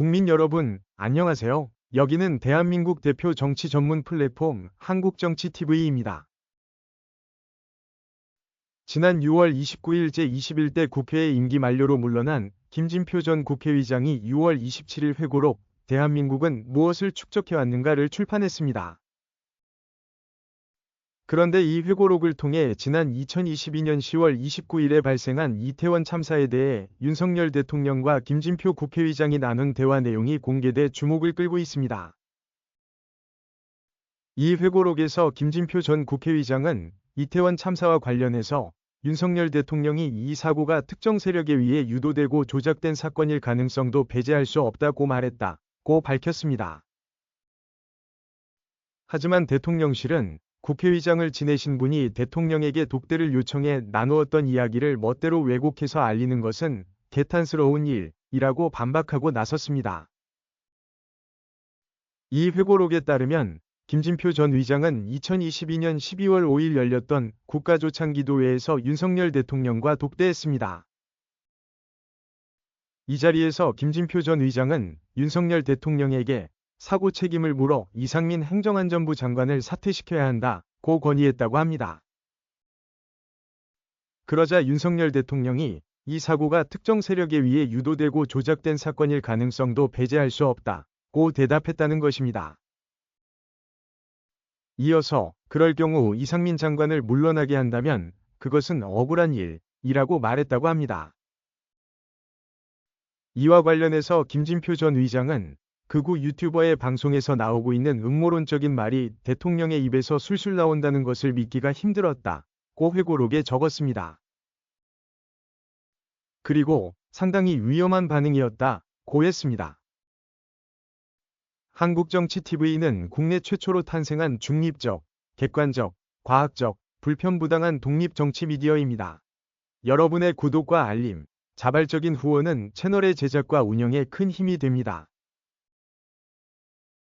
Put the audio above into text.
국민 여러분, 안녕하세요. 여기는 대한민국 대표 정치 전문 플랫폼 한국정치TV입니다. 지난 6월 29일 제21대 국회의 임기 만료로 물러난 김진표 전 국회의장이 6월 27일 회고록 대한민국은 무엇을 축적해왔는가를 출판했습니다. 그런데 이 회고록을 통해 지난 2022년 10월 29일에 발생한 이태원 참사에 대해 윤석열 대통령과 김진표 국회의장이 나눈 대화 내용이 공개돼 주목을 끌고 있습니다. 이 회고록에서 김진표 전 국회의장은 이태원 참사와 관련해서 윤석열 대통령이 이 사고가 특정 세력에 의해 유도되고 조작된 사건일 가능성도 배제할 수 없다고 말했다고 밝혔습니다. 하지만 대통령실은 국회의장을 지내신 분이 대통령에게 독대를 요청해 나누었던 이야기를 멋대로 왜곡해서 알리는 것은 개탄스러운 일이라고 반박하고 나섰습니다. 이 회고록에 따르면 김진표 전 의장은 2022년 12월 5일 열렸던 국가조창기도회에서 윤석열 대통령과 독대했습니다. 이 자리에서 김진표 전 의장은 윤석열 대통령에게 사고 책임을 물어 이상민 행정안전부 장관을 사퇴시켜야 한다 고 건의했다고 합니다. 그러자 윤석열 대통령이 이 사고가 특정 세력에 의해 유도되고 조작된 사건일 가능성도 배제할 수 없다 고 대답했다는 것입니다. 이어서 그럴 경우 이상민 장관을 물러나게 한다면 그것은 억울한 일이라고 말했다고 합니다. 이와 관련해서 김진표 전 의장은 극우 유튜버의 방송에서 나오고 있는 음모론적인 말이 대통령의 입에서 술술 나온다는 것을 믿기가 힘들었다 고 회고록에 적었습니다. 그리고 상당히 위험한 반응이었다 고 했습니다. 한국정치TV는 국내 최초로 탄생한 중립적, 객관적, 과학적, 불편부당한 독립정치 미디어입니다. 여러분의 구독과 알림, 자발적인 후원은 채널의 제작과 운영에 큰 힘이 됩니다.